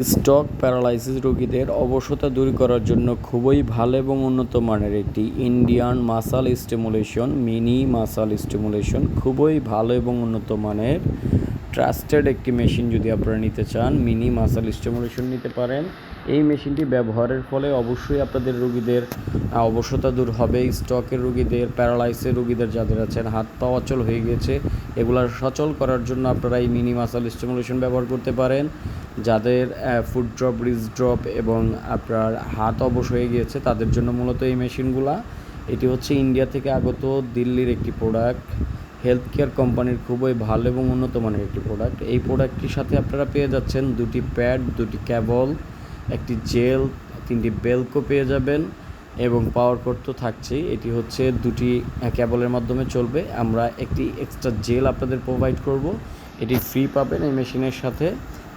Stroke paralysis রোগীদের অবশতা দূর করার জন্য খুবই ভালো এবং উন্নত মানের একটি ইন্ডিয়ান মাসাল স্টিমুলেশন, মিনি মাসাল স্টিমুলেশন, খুবই ভালো এবং উন্নত মানের ট্রাস্টেড একটি মেশিন যদি আপনারা নিতে চান, মিনি মাসাল স্টিমুলেশন নিতে পারেন। এই মেশিনটি ব্যবহারের ফলে অবশ্যই আপনাদের রোগীদের আহ, অবশতা দূর হবে। স্ট্রোকের রোগীদের প্যারালাইসের রোগীদের যাদের আছেন হাত পা অচল হয়ে গেছে এগুলা সচল করার জন্য আপনারা এই মিনি মাসাল স্টিমুলেশন ব্যবহার করতে পারেন। যাদের ফুড ড্রপ রিজ ড্রপ এবং আপনার হাত অবশ হয়ে গিয়েছে তাদের জন্য মূলত এই মেশিনগুলা। এটি হচ্ছে ইন্ডিয়া থেকে আগত দিল্লির একটি প্রোডাক্ট। হেলথ কেয়ার কোম্পানির খুবই ভালো এবং উন্নত মানের একটি প্রোডাক্ট। এই প্রোডাক্টটির সাথে আপনারা পেয়ে যাচ্ছেন দুটি প্যাড দুটি ক্যাবল একটি জেল, তিনটি বেলকো পেয়ে যাবেন এবং পাওয়ার কোড তো থাকছেই। এটি হচ্ছে দুটি ক্যাবলের মাধ্যমে চলবে। আমরা একটি এক্সট্রা জেল আপনাদের প্রোভাইড করব। এটি ফ্রি পাবেন এই মেশিনের সাথে।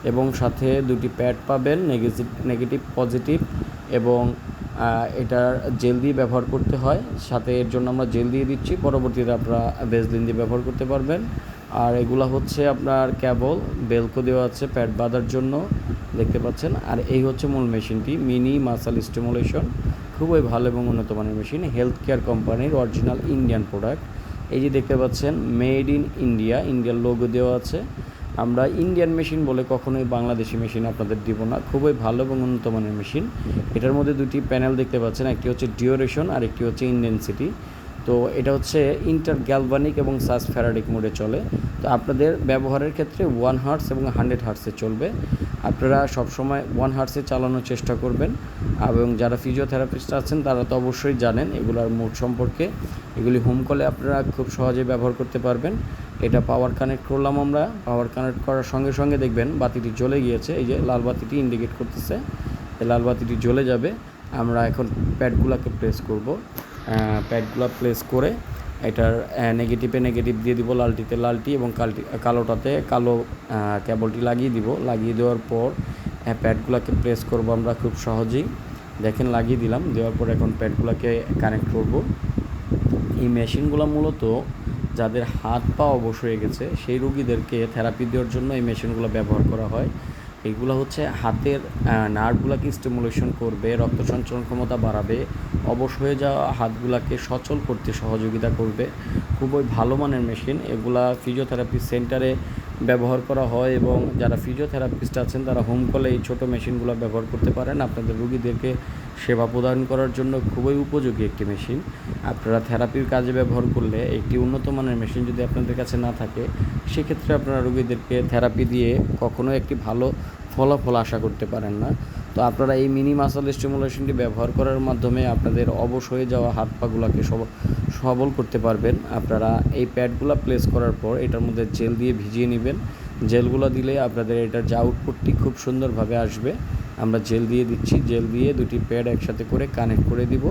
এবং সাথে দুটি প্যাড পাবেন নেগেটিভ নেগেটিভ, পজিটিভ এবং এটার জেল দিয়ে ব্যবহার করতে হয়। সাথে এর জন্য আমরা জেল দিয়ে দিচ্ছি, পরবর্তীতে আপনারা ভেজলিন দিয়ে ব্যবহার করতে পারবেন। আর এগুলা হচ্ছে আপনার ক্যাবল, বেলকো দেওয়া আছে প্যাড বাঁধার জন্য, দেখতে পাচ্ছেন। আর এই হচ্ছে মূল মেশিনটি, মিনি মাসাল স্টিমুলেশন, খুবই ভালো এবং উন্নত মানের মেশিন হেলথ কেয়ার কোম্পানির অরিজিনাল ইন্ডিয়ান প্রোডাক্ট। এই যে দেখতে পাচ্ছেন, মেড ইন ইন্ডিয়া, ইন্ডিয়ার লোগো দেওয়া আছে। আমরা ইন্ডিয়ান মেশিন বলে কখনোই বাংলাদেশি মেশিন আপনাদের দিব না। খুবই ভালো এবং উন্নত মানের মেশিন এটার মধ্যে দুটি প্যানেল দেখতে পাচ্ছেন, একটি হচ্ছে ডিওরেশন আর একটি হচ্ছে ইন্টেন্সিটি তো এটা হচ্ছে ইন্টার গ্যালভানিক এবং সাস ফ্যারাডিক মোডে চলে। তো আপনাদের ব্যবহারের ক্ষেত্রে ওয়ান হার্টস এবং হান্ড্রেড হার্টসে চলবে। আপনারা সবসময় ওয়ান হার্টসে চালানোর চেষ্টা করবেন। এবং যারা ফিজিওথেরাপিস্ট আছেন, তারা তো অবশ্যই জানেন এগুলার মোড সম্পর্কে। এগুলি হোম কলে আপনারা খুব সহজে ব্যবহার করতে পারবেন। এটা পাওয়ার কানেক্ট করলাম আমরা। পাওয়ার কানেক্ট করার সঙ্গে সঙ্গে দেখবেন বাতিটি জ্বলে গিয়েছে। এই যে লাল বাতিটি ইন্ডিকেট করতেছে। লাল বাতিটি জ্বলে যাবে। আমরা এখন প্যাডগুলোকে প্রেস করব। প্যাডগুলো প্লেস করে এটার নেগেটিভে নেগেটিভ দিয়ে দিব লালটিতে লালটি এবং কালটি কালোটাতে কালো কেবলটি লাগিয়ে দিব। লাগিয়ে দেওয়ার পর প্যাডগুলোকে প্রেস করব আমরা খুব সহজেই। দেখেন লাগিয়ে দিলাম। দেওয়ার পর এখন প্যাডগুলোকে কানেক্ট করব। এই মেশিনগুলো মূলত যাদের হাত পা অবশ হয়ে গেছে, সেই রুগীদেরকে থেরাপি দেওয়ার জন্য এই মেশিনগুলো ব্যবহার করা হয়। এগুলো হচ্ছে হাতের নার্ভগুলোকে স্টিমুলেশন করবে, রক্ত সঞ্চালন ক্ষমতা বাড়াবে, অবশ হয়ে যাওয়া হাতগুলোকে সচল করতে সহযোগিতা করবে। খুবই ভালো মানের মেশিন। এগুলা ফিজিওথেরাপি সেন্টারে ব্যবহার করা হয় এবং যারা ফিজিওথেরাপিস্ট আছেন, তারা হোম কলে এই ছোটো মেশিনগুলো ব্যবহার করতে পারেন। আপনাদের রুগীদেরকে সেবা প্রদান করার জন্য খুবই উপযোগী একটি মেশিন আপনারা থেরাপির কাজে ব্যবহার করলে একটি উন্নত মানের মেশিন যদি আপনাদের কাছে না থাকে, সেক্ষেত্রে আপনারা রুগীদেরকে থেরাপি দিয়ে কখনো একটি ভালো ফলাফল আশা করতে পারেন না। তো আপনারা এই মিনি মাসাল স্টিমুলেশনটি ব্যবহার করার মাধ্যমে আপনাদের অবশ হয়ে যাওয়া হাত পাগুলোকে সব সবল করতে পারবেন। আপনারা এই প্যাডগুলো প্লেস করার পর এটার মধ্যে জেল দিয়ে ভিজিয়ে নেবেন। জেলগুলো দিলে আপনাদের এটার যে আউটপুটটি খুব সুন্দরভাবে আসবে। আমরা জেল দিয়ে দিচ্ছি। জেল দিয়ে দুটি প্যাড একসাথে করে কানেক্ট করে দিব।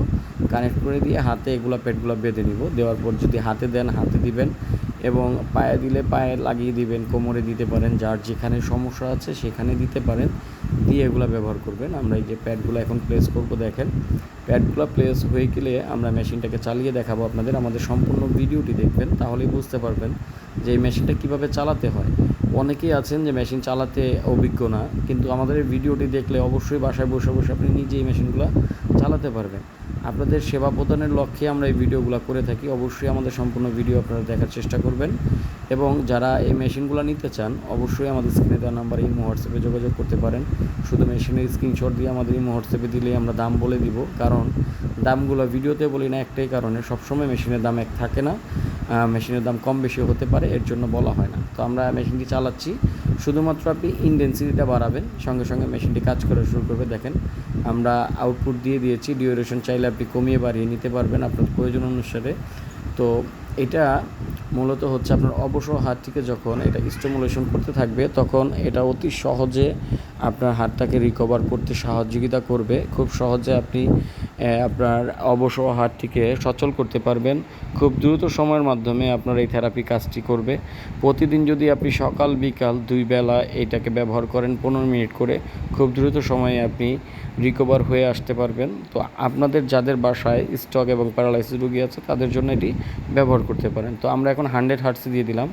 কানেক্ট করে দিয়ে হাতে এগুলো প্যাডগুলো বেঁধে নিব। দেওয়ার পর যদি হাতে দেন, হাতে দিবেন এবং পায়ে দিলে পায়ে লাগিয়ে দিবেন, কোমরে দিতে পারেন, যার যেখানে সমস্যা আছে সেখানে দিতে পারেন। দিয়ে এগুলো ব্যবহার করবেন। আমরা এই যে প্যাডগুলো এখন প্লেস করব, দেখেন। প্যাডগুলো প্লেস হয়ে গেলে আমরা মেশিনটাকে চালিয়ে দেখাবো আপনাদের। আমাদের সম্পূর্ণ ভিডিওটি দেখবেন, তাহলেই বুঝতে পারবেন যে এই মেশিনটা কীভাবে চালাতে হয়। অনেকেই আছেন যে মেশিন চালাতে অভিজ্ঞ না, কিন্তু আমাদের ভিডিওটি দেখলে অবশ্যই বাসায় বসে বসে আপনি নিজে এই মেশিনগুলো চালাতে পারবেন। আপনাদের সেবা প্রদানের লক্ষ্যে আমরা এই ভিডিওগুলো করে থাকি। অবশ্যই আমাদের সম্পূর্ণ ভিডিও আপনারা দেখার চেষ্টা করবেন। এবং যারা এই মেশিনগুলো নিতে চান, অবশ্যই আমাদের স্ক্রিনে দেওয়া নাম্বারে ইমো হোয়াটসঅ্যাপে যোগাযোগ করতে পারেন। শুধু মেশিনের স্ক্রিনশট দিয়ে আমাদের ইমো হোয়াটসঅ্যাপে দিলেই আমরা দাম বলে দিব। কারণ দামগুলো ভিডিওতে বলি না একটাই কারণে, সবসময় মেশিনের দাম এক থাকে না। মেশিনের দাম কম বেশি হতে পারে, এর জন্য বলা হয় না। তো আমরা মেশিনটি চালাচ্ছি। শুধুমাত্র আপনি ইনডেন্সিটিটা বাড়াবেন, সঙ্গে সঙ্গে মেশিনটি কাজ করা শুরু করবে। দেখেন, আমরা আউটপুট দিয়ে দিয়েছি ডিউরেশন চাইলে আপনি কমিয়ে বাড়িয়ে নিতে পারবেন আপনার প্রয়োজন অনুসারে। তো এটা মূলত হচ্ছে আপনার অবসর হাতটিকে যখন এটা স্টিমুলেশন করতে থাকবে, তখন এটা অতি সহজে আপনার হাতটাকে রিকভার করতে সহযোগিতা করবে। খুব সহজে আপনি আপনার অবসর হাতটিকে সচল করতে পারবেন। খুব দ্রুত সময়ের মাধ্যমে আপনার এই থেরাপি কাজটি করবে। প্রতিদিন যদি আপনি সকাল, বিকাল দুই বেলা এটাকে ব্যবহার করেন পনেরো মিনিট করে, খুব দ্রুত সময়ে আপনি রিকভার হয়ে আসতে পারবেন। তো আপনাদের যাদের বাসায় স্টক এবং প্যারালাইসিস রোগী আছে, তাদের জন্য এটি ব্যবহার করতে পারেন। তো আমরা এখন হান্ড্রেড হার্টসে দিয়ে দিলাম।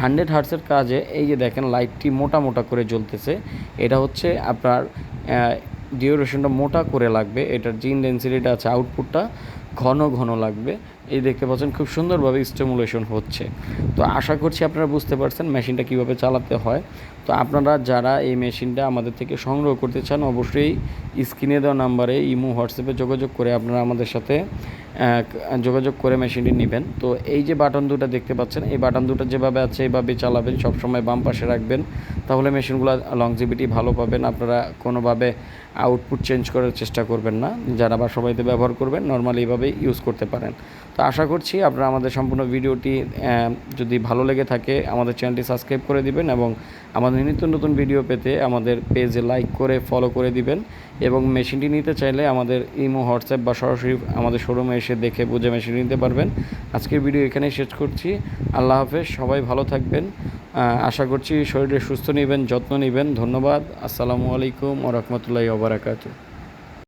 হান্ড্রেড হার্টসের কাজে এই যে দেখেন, লাইটটি মোটা মোটা করে জ্বলতেছে। এটা হচ্ছে আপনার ডিউরেশনটা মোটা করে লাগবে এটার জিন ইনডেন্সিটিটা আছে আউটপুটটা ঘন ঘন লাগবে। এই দেখতে পাচ্ছেন, খুব সুন্দরভাবে স্টিমুলেশন হচ্ছে। তো আশা করছি আপনারা বুঝতে পারছেন মেশিনটা কীভাবে চালাতে হয়। তো আপনারা যারা এই মেশিনটা আমাদের থেকে সংগ্রহ করতে চান, অবশ্যই স্ক্রিনে দেওয়া নাম্বারে ইমো, হোয়াটসঅ্যাপে যোগাযোগ করে আপনারা আমাদের সাথে যোগাযোগ করে মেশিনটি নেবেন। তো এই যে বাটন দুটো দেখতে পাচ্ছেন, এই বাটন দুটো যেভাবে আছে এইভাবে চালাবেন, সবসময় বাম পাশে রাখবেন। তাহলে মেশিনগুলো লংজিভিটি ভালো পাবেন, আপনারা কোনোভাবে আউটপুট চেঞ্জ করার চেষ্টা করবেন না। যারা বা সবাইতে ব্যবহার করবেন নর্মালি এইভাবেই ইউজ করতে পারেন। তো আশা করছি আপনারা আমাদের সম্পূর্ণ ভিডিওটি যদি ভালো লেগে থাকে, আমাদের চ্যানেলটি সাবস্ক্রাইব করে দিবেন এবং আমাদের নিত্য নতুন ভিডিও পেতে আমাদের পেজে লাইক করে, ফলো করে দিবেন এবং মেশিনটি নিতে চাইলে আমাদের ইমো, হোয়াটসঅ্যাপ বা সরাসরি আমাদের শোরুমে এসে দেখে বুঝে মেশিন নিতে পারবেন। আজকের ভিডিও এখানেই শেষ করছি। আল্লাহ হাফেজ, সবাই ভালো থাকবেন। আশা করছি শরীরে সুস্থ নেবেন, যত্ন নেবেন। ধন্যবাদ। আসসালামু আলাইকুম ও রহমতুল্লাহি ওবরাকাতু